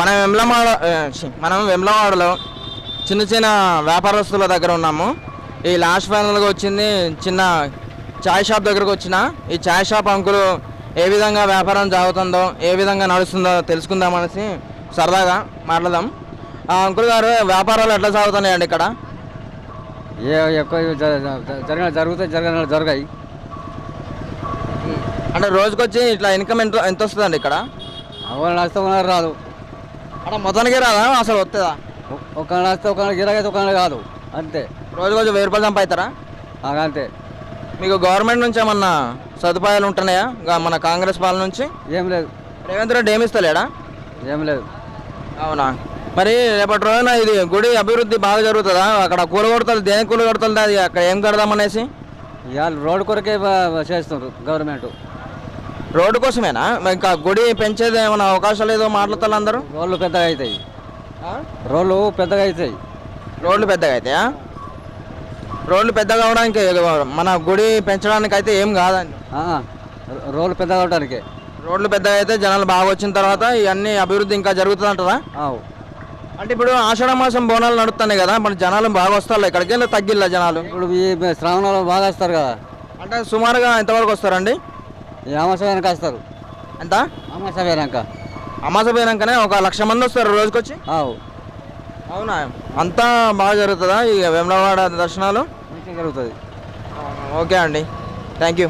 మనం వెమ్లవాడ మనం వెమ్లవాడలో చిన్న చిన్న వ్యాపారస్తుల దగ్గర ఉన్నాము. ఈ లాస్ట్ ఫైనల్గా వచ్చింది చిన్న చాయ్ షాప్ దగ్గరకు వచ్చిన. ఈ చాయ్ షాప్ అంకులు ఏ విధంగా వ్యాపారం సాగుతుందో ఏ విధంగా నడుస్తుందో తెలుసుకుందామనేసి సరదాగా మాట్లాడదాం. ఆ, అంకుల్ గారు వ్యాపారాలు ఎట్లా సాగుతున్నాయండి ఇక్కడ? ఏ ఎక్కువ జరిగిన జరుగుతాయి జరిగిన జరగాయి. అంటే రోజుకొచ్చి ఇట్లా ఇన్కమ్ ఎంత ఎంత వస్తుందండి ఇక్కడ నచ్చితే ఒకళ్ళు రాదు. అక్కడ మొత్తానికి రాదా? అసలు వస్తుందా? ఒ- ఒకళ్ళు నచ్చితే ఒకళ్ళు గిరాకైతే ఒకళ్ళు కాదు. అంతే. రోజుకొచ్చి వెయ్యి రూపాయలు సంపాదిస్తారా? అంతే. మీకు గవర్నమెంట్ నుంచి ఏమన్నా సదుపాయాలు ఉంటున్నాయా? గా- మన కాంగ్రెస్ పాలన నుంచి? ఏం లేదు. రేవంత్ రెడ్డి ఏమి ఇస్తలేడా? ఏం లేదు. అవునా? మరి రేపటి రోజున ఇది గుడి అభివృద్ధి బాగా జరుగుతుందా? అక్కడ కూల కొడతలు దేనికి కూల కొడతలు అది అక్కడ ఏం కడదామనేసి ఇవాళ రోడ్డు కొరకే బ- చేస్తున్నారు గవర్నమెంట్. రోడ్డు కోసమేనా? మరి ఇంకా గుడి పెంచేది ఏమైనా అవకాశాలు ఏదో మాట్లాడతారు అందరూ? రోడ్లు పెద్దగా అవుతాయి. రోడ్లు పెద్దగా అవుతాయి. రోడ్లు పెద్దగా అవుతాయా? రోడ్లు పెద్దగా అవడానికి మన గుడి పెంచడానికి అయితే ఏం కాదండి. రోడ్లు పెద్దగా అవడానికి రోడ్లు పెద్దగా అయితే జనాలు బాగా వచ్చిన తర్వాత ఇవన్నీ అభివృద్ధి ఇంకా జరుగుతుంది అంటారా అంటే ఇప్పుడు ఆషాఢ మాసం బోనాలు నడుస్తున్నాయి కదా మన జనాలు బాగా వస్తారు ఇక్కడికి తగ్గిల్ల జనాలు? ఇప్పుడు ఈ శ్రావణాలు బాగా వస్తారు కదా. అంటే సుమారుగా ఎంతవరకు వస్తారండి? అమాస వెనక వస్తారు ఎంత? అమాస వెనక అమాస పోయినాకనే ఒక లక్ష మంది వస్తారు రోజుకొచ్చి? ఆవు అవునా? అంతా బాగా జరుగుతుందా? ఈ వేములవాడ దర్శనాలు? మంచిగా జరుగుతుంది. ఓకే అండి. Thank you.